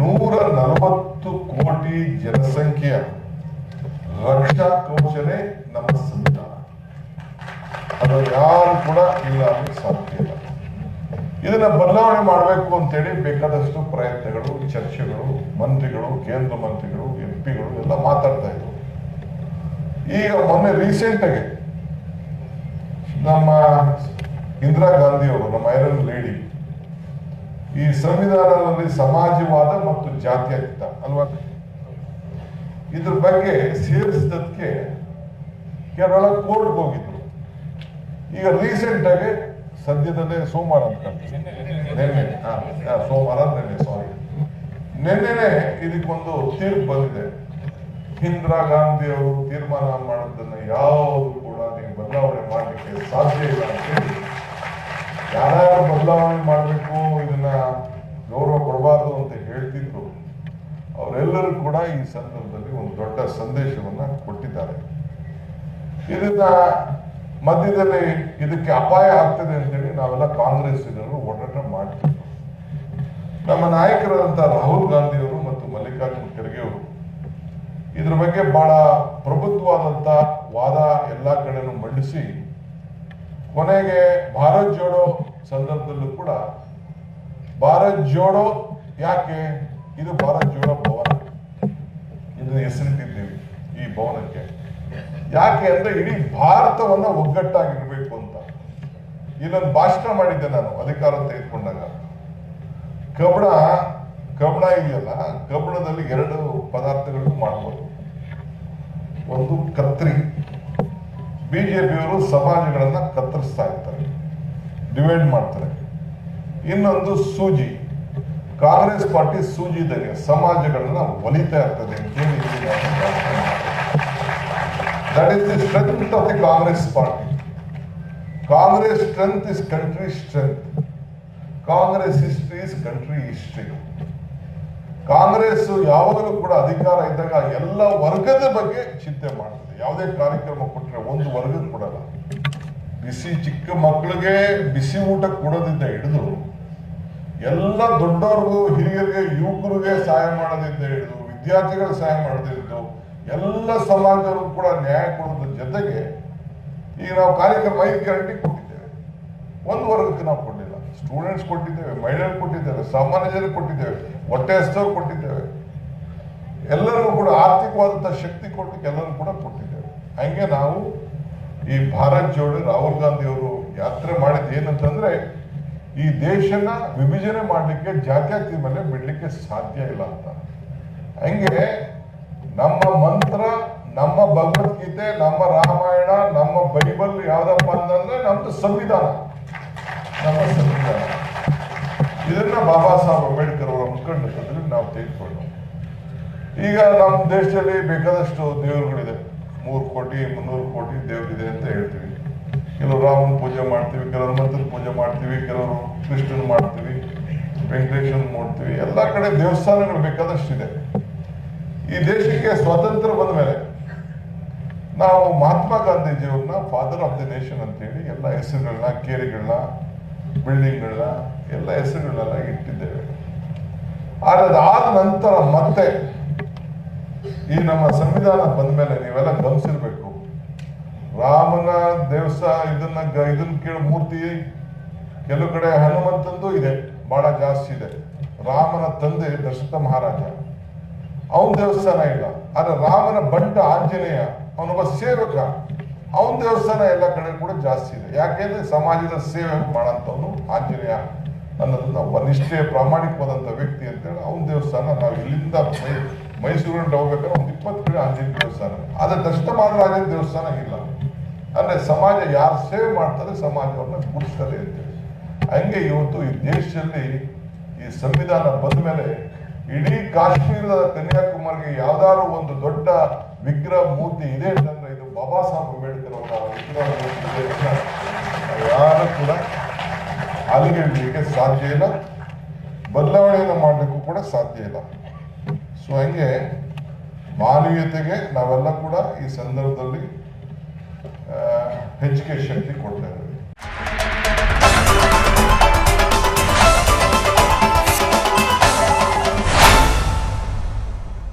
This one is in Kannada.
ನೂರ ನಲವತ್ತು ಕೋಟಿ ಜನಸಂಖ್ಯೆಯ ರಕ್ಷಾ ಕವಚನೇ ನಮ್ಮ ಸಂವಿಧಾನ. ಅದು ಯಾರು ಕೂಡ ಇಲ್ಲ ಅಂತ ಸಾಧ್ಯ ಇಲ್ಲ. ಇದನ್ನ ಬದಲಾವಣೆ ಮಾಡಬೇಕು ಅಂತೇಳಿ ಬೇಕಾದಷ್ಟು ಪ್ರಯತ್ನಗಳು, ಚರ್ಚೆಗಳು, ಮಂತ್ರಿಗಳು, ಕೇಂದ್ರ ಮಂತ್ರಿಗಳು, ಎಂ ಪಿಗಳು ಎಲ್ಲ ಮಾತಾಡ್ತಾ ಇದ್ರು. ಈಗ ಮೊನ್ನೆ ರೀಸೆಂಟ್ ಆಗಿ ನಮ್ಮ ಇಂದಿರಾ ಗಾಂಧಿ ಅವರು, ನಮ್ಮ ಐರನ್ ಲೇಡಿ ಈ ಸಂವಿಧಾನದಲ್ಲಿ ಸಮಾಜವಾದ ಮತ್ತು ಜಾತ್ಯತೀತ, ಅಲ್ವಾ? ಇದ್ರ ಬಗ್ಗೆ ಸೇರಿಸಿದಕ್ಕೆ ಕೇರಳ ಕೋರ್ಟ್ಗೆ ಹೋಗಿದ್ರು. ಈಗ ರೀಸೆಂಟ್ ಆಗಿ ಸದ್ಯದಲ್ಲೇ ಸೋಮವಾರ ಅಂತ ನಿನ್ನೆ ಸೋಮವಾರ, ನಿನ್ನೆ ಸಾರಿ ನಿನ್ನೆನೆ ಇದಕ್ಕೊಂದು ತೀರ್ಪು ಬಂದಿದೆ. ಇಂದಿರಾ ಗಾಂಧಿ ಅವರು ತೀರ್ಮಾನ ಮಾಡೋದನ್ನ ಯಾವುದು ಕೂಡ ನೀವು ಬದಲಾವಣೆ ಮಾಡಲಿಕ್ಕೆ ಸಾಧ್ಯ ಇಲ್ಲ ಅಂತೇಳಿ ಯಾರ್ಯಾರು ಬದಲಾವಣೆ ಮಾಡಬೇಕು ಇದನ್ನ ಗೌರವ ಕೊಡಬಾರ್ದು ಅಂತ ಹೇಳ್ತಿದ್ರು ಅವರೆಲ್ಲರೂ ಕೂಡ ಈ ಸಂದರ್ಭದಲ್ಲಿ ಒಂದು ದೊಡ್ಡ ಸಂದೇಶವನ್ನ ಕೊಟ್ಟಿದ್ದಾರೆ. ಇದರಿಂದ ಮಧ್ಯದಲ್ಲಿ ಇದಕ್ಕೆ ಅಪಾಯ ಆಗ್ತದೆ ಅಂತೇಳಿ ನಾವೆಲ್ಲ ಕಾಂಗ್ರೆಸ್ಸಿಗರು ಓಡಾಟ ಮಾಡ್ತಿದ್ವಿ ನಮ್ಮ ನಾಯಕರಾದಂಥ ರಾಹುಲ್ ಗಾಂಧಿಯವರು ಮತ್ತು ಮಲ್ಲಿಕಾರ್ಜುನ ಖರ್ಗೆ ಅವರು ಇದ್ರ ಬಗ್ಗೆ ಬಹಳ ಪ್ರಬುದ್ಧವಾದಂತ ವಾದ ಎಲ್ಲಾ ಕಡೆನೂ ಮಂಡಿಸಿ ಕೊನೆಗೆ ಭಾರತ್ ಜೋಡೋ ಸಂದರ್ಭದಲ್ಲೂ ಕೂಡ ಭಾರತ್ ಜೋಡೋ ಯಾಕೆ ಇದು ಭಾರತ್ ಜೋಡೋ ಭವನ. ಇದನ್ನ ಹೆಸರಿಟ್ಟಿದ್ದೀವಿ ಈ ಭವನಕ್ಕೆ. ಯಾಕೆ ಅಂದ್ರೆ ಇಡೀ ಭಾರತವನ್ನ ಒಗ್ಗಟ್ಟಾಗಿರ್ಬೇಕು ಅಂತ. ಇಲ್ಲೊಂದು ಭಾಷಣ ಮಾಡಿದ್ದೆ ನಾನು ಅಧಿಕಾರ ತೆಗೆದುಕೊಂಡಾಗ. ಕಬ್ಬಣ ಕಬ್ಬಣ ಇದೆಯಲ್ಲ, ಕಬ್ಬಣದಲ್ಲಿ ಎರಡು ಪದಾರ್ಥಗಳನ್ನು ಮಾಡ್ಬೋದು. ಒಂದು ಕತ್ರಿ. ಬಿಜೆಪಿಯವರು ಸಮಾಜಗಳನ್ನ ಕತ್ತರಿಸ್ತಾ ಇರ್ತಾರೆ. ಡಿವೈಡ್ ಮಾಡ್ತಾರೆ. ಇನ್ನೊಂದು ಸೂಜಿ. ಕಾಂಗ್ರೆಸ್ ಪಾರ್ಟಿ ಸೂಜಿದಾಗೆ ಸಮಾಜಗಳನ್ನ ಒಲಿತಾ ಇರ್ತದೆ ಅಂತೇಳಿ is the strength of the Congress party Congress strength. Congress is country strength. Congress history is country history. Congress ಯಾವಾಗಲೂ ಕೂಡ ಅಧಿಕಾರ ಇದ್ದಾಗ ಎಲ್ಲ ವರ್ಗದ ಬಗ್ಗೆ ಚಿಂತೆ ಮಾಡ್ತದೆ ಯಾವುದೇ ಕಾರ್ಯಕ್ರಮ ಕೊಟ್ಟರೆ ಒಂದು ವರ್ಗದ ಕೊಡಲ್ಲ ಬಿಸಿ ಚಿಕ್ಕ ಮಕ್ಕಳಿಗೆ ಬಿಸಿ ಊಟ ಕೊಡೋದಿಂದ ಹಿಡಿದು ಎಲ್ಲ ದೊಡ್ಡವ್ರಿಗೂ, ಹಿರಿಯರಿಗೆ, ಯುವಕರಿಗೆ ಸಹಾಯ ಮಾಡೋದಿಂದ ಹಿಡಿದು ವಿದ್ಯಾರ್ಥಿಗಳಿಗೆ ಸಹಾಯ ಮಾಡೋದಿದ್ದು ಎಲ್ಲ ಸಮಾಜದವರು ಕೂಡ ನ್ಯಾಯ ಕೊಡೋದ್ರ ಜೊತೆಗೆ ಈಗ ನಾವು ಕಾರ್ಯಕ್ರಮ ಐದು ಗ್ಯಾರಂಟಿ ಕೊಟ್ಟಿದ್ದೇವೆ. ಒಂದು ವರ್ಗಕ್ಕೆ ನಾವು ಕೊಟ್ಟಿಲ್ಲ ಸ್ಟೂಡೆಂಟ್ಸ್ ಕೊಟ್ಟಿದ್ದೇವೆ, ಮಹಿಳೆಯರು ಕೊಟ್ಟಿದ್ದೇವೆ, ಸಾಮಾನ್ಯ ಜನರು ಕೊಟ್ಟಿದ್ದೇವೆ, ಹೊಟ್ಟೆ ಹಸ್ತವ್ರು ಕೊಟ್ಟಿದ್ದೇವೆ. ಎಲ್ಲರಿಗೂ ಕೂಡ ಆರ್ಥಿಕವಾದಂಥ ಶಕ್ತಿ ಕೊಟ್ಟು ಎಲ್ಲರೂ ಕೂಡ ಕೊಟ್ಟಿದ್ದೇವೆ. ಹಂಗೆ ನಾವು ಈ ಭಾರತ್ ಜೋಡಿ ರಾಹುಲ್ ಗಾಂಧಿ ಅವರು ಯಾತ್ರೆ ಮಾಡಿದ್ದು ಏನಂತಂದ್ರೆ ಈ ದೇಶನ ವಿಭಜನೆ ಮಾಡಲಿಕ್ಕೆ ಜಾತ್ಯತೀತ ಮೇಲೆ ಬಿಡ್ಲಿಕ್ಕೆ ಸಾಧ್ಯ ಇಲ್ಲ ಅಂತ. ಹಂಗೆ? ನಮ್ಮ ಮಂತ್ರ, ನಮ್ಮ ಭಗವದ್ಗೀತೆ, ನಮ್ಮ ರಾಮಾಯಣ, ನಮ್ಮ ಬೈಬಲ್ ಯಾವ್ದಪ್ಪ ಅಂತಂದ್ರೆ ನಮ್ದು ಸಂವಿಧಾನ. ನಮ್ಮ ಸಂವಿಧಾನ. ಇದನ್ನ ಬಾಬಾ ಸಾಹೇಬ್ ಅಂಬೇಡ್ಕರ್ ಅವರ ಮುಖಂಡದಲ್ಲಿ ನಾವು ತೆಗೆದುಕೊಂಡು ಈಗ ನಮ್ಮ ದೇಶದಲ್ಲಿ ಬೇಕಾದಷ್ಟು ದೇವರುಗಳಿದೆ. ಮೂರು ಕೋಟಿ, ಮುನ್ನೂರು ಕೋಟಿ ದೇವರಿದೆ ಅಂತ ಹೇಳ್ತೀವಿ. ಕೆಲವರು ರಾಮನ ಪೂಜೆ ಮಾಡ್ತೀವಿ ಕೆಲವರು ಮಂತ್ರ ಪೂಜೆ ಮಾಡ್ತೀವಿ, ಕೆಲವರು ಕೃಷ್ಣನ್ ಮಾಡ್ತೀವಿ, ವೆಂಕಟೇಶನ್ ಮಾಡ್ತೀವಿ, ಎಲ್ಲ ಕಡೆ ದೇವಸ್ಥಾನಗಳು ಬೇಕಾದಷ್ಟಿದೆ ಈ ದೇಶಕ್ಕೆ ಸ್ವಾತಂತ್ರ್ಯ ಬಂದ ಮೇಲೆ ನಾವು ಮಹಾತ್ಮ ಗಾಂಧೀಜಿಯವ್ರನ್ನ ಫಾದರ್ ಆಫ್ ದಿ ನೇಷನ್ ಅಂತೇಳಿ ಎಲ್ಲ ಹೆಸರುಗಳನ್ನ ಕೇರಿಗಳನ್ನ ಬಿಲ್ಡಿಂಗ್ಗಳನ್ನ ಎಲ್ಲ ಹೆಸರುಗಳನ್ನೆಲ್ಲ ಇಟ್ಟಿದ್ದೇವೆ. ಆದರೆ ಅದಾದ ನಂತರ ಮತ್ತೆ ಈ ನಮ್ಮ ಸಂವಿಧಾನ ಬಂದ ಮೇಲೆ ನೀವೆಲ್ಲ ಗಮನಿಸಿರ್ಬೇಕು ರಾಮನ ದೇವಸ್ಥಾನ ಇದನ್ನ ಇದನ್ನ ಕೇಳ ಮೂರ್ತಿ ಕೆಲವು ಕಡೆ ಹನುಮಂತಂದು ಇದೆ ಬಹಳ ಜಾಸ್ತಿ ಇದೆ. ರಾಮನ ತಂದೆ ದಶರಥ ಮಹಾರಾಜ. ಅವನ ದೇವಸ್ಥಾನ ಇಲ್ಲ. ಆದ್ರೆ ರಾಮನ ಬಂಟ ಆಂಜನೇಯ ಅವನೊಬ್ಬ ಸೇವಕ. ಅವನ ದೇವಸ್ಥಾನ ಎಲ್ಲ ಕಡೆ ಕೂಡ ಜಾಸ್ತಿ ಇದೆ. ಯಾಕೆಂದ್ರೆ ಸಮಾಜದ ಸೇವೆ ಮಾಡಂತವನು ಆಂಜನೇಯ ಅನ್ನೋದನ್ನ ಒಬ್ಬ ನಿಷ್ಠೆ ಪ್ರಾಮಾಣಿಕವಾದಂತ ವ್ಯಕ್ತಿ ಅಂತೇಳಿ ಅವನ ದೇವಸ್ಥಾನ ನಾವು ಇಲ್ಲಿಂದ ಮೈಸೂರಿನ ಮೈಸೂರಿನಿಂದ ಹೋಗ್ಬೇಕಾದ್ರೆ ಒಂದು ಇಪ್ಪತ್ತು ಕಡೆ ಆಂಜನೇಯ ದೇವಸ್ಥಾನ. ಆದ್ರೆ ದಶರಥ ದೇವಸ್ಥಾನ ಇಲ್ಲ. ಅಂದ್ರೆ ಸಮಾಜ ಯಾರು ಸೇವೆ ಮಾಡ್ತಾರೆ ಸಮಾಜವನ್ನ ಗುರುಸ್ತದೆ ಅಂತೇಳಿ ಹಂಗೆ ಇವತ್ತು ಈ ದೇಶದಲ್ಲಿ ಈ ಸಂವಿಧಾನ ಬಂದ ಮೇಲೆ ಇಡೀ ಕಾಶ್ಮೀರದ ಕನ್ಯಾಕುಮಾರಿಗೆ ಯಾವ್ದಾದ್ರು ಒಂದು ದೊಡ್ಡ ವಿಗ್ರಹ ಮೂರ್ತಿ ಇದೆ ಅಂತಂದ್ರೆ ಇದು ಬಾಬಾ ಸಾಹೇಬ್ ಅಂಬೇಡ್ಕರ್ ಅವರ ವಿಗ್ರಹ ಮೂರ್ತಿ ಇದೆ ಯಾರು ಕೂಡ ಅಲ್ಲಿಗೆ ಸಾಧ್ಯ ಇಲ್ಲ. ಬದಲಾವಣೆಯನ್ನು ಮಾಡಲಿಕ್ಕೂ ಕೂಡ ಸಾಧ್ಯ ಇಲ್ಲ. ಸೊ ಹಂಗೆ ಮಾನವೀಯತೆಗೆ ನಾವೆಲ್ಲ ಕೂಡ ಈ ಸಂದರ್ಭದಲ್ಲಿ ಹೆಚ್ಚಿಗೆ ಶಕ್ತಿ ಕೊಡ್ತಾ ಇದ್ದೇವೆ